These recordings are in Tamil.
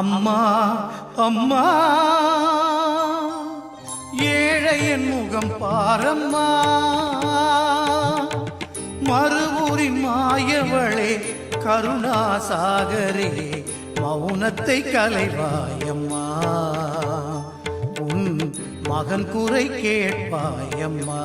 அம்மா அம்மா. ஏழையன் முகம் பாரம்மா. மறுபூரின் மாயவளே கருணாசாகரே மௌனத்தை கலைவாயம்மா. உன் மகன் குறை கேட்பாயம்மா.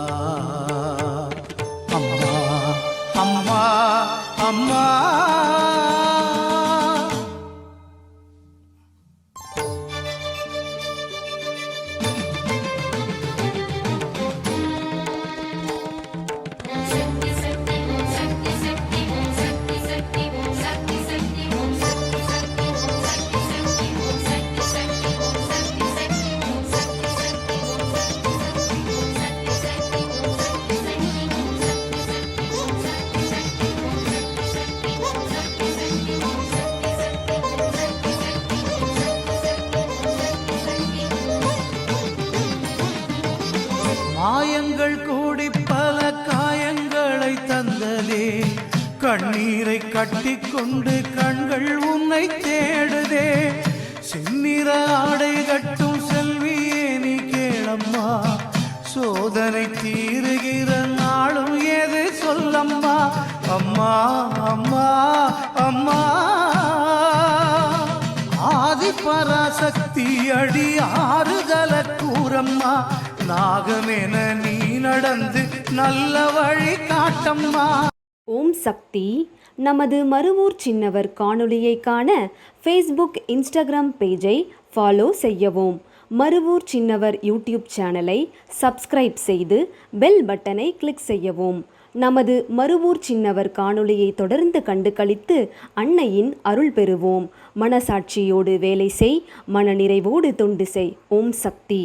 மாயங்கள் கூடி பல காயங்களை தந்ததே கண்ணீரை கட்டிக்கொண்டு கண்கள் உன்னை தேடுதே. சின்னிற ஆடை கட்டும் செல்வியே நீ கேளம்மா. சோதனை தீருகிற நாளும் ஏது சொல்லம்மா. அம்மா அம்மா அம்மா. ஆதி பராசக்தி அடி ஆறுதல கூறம்மா. நாகமென நீ நடந்து நல்ல வழி காட்டம்மா. ஓம் சக்தி. நமது மறுவூர் சின்னவர் காணொளியை காண ஃபேஸ்புக் இன்ஸ்டாகிராம் பேஜை ஃபாலோ செய்யவும். மறுவூர் சின்னவர் யூடியூப் சேனலை சப்ஸ்கிரைப் செய்து பெல் பட்டனை கிளிக் செய்யவும். நமது மறுவூர் சின்னவர் காணொளியை தொடர்ந்து கண்டு கழித்து அன்னையின் அருள் பெறுவோம். மனசாட்சியோடு வேலை செய் மனநிறைவோடு தொண்டு செய். ஓம் சக்தி.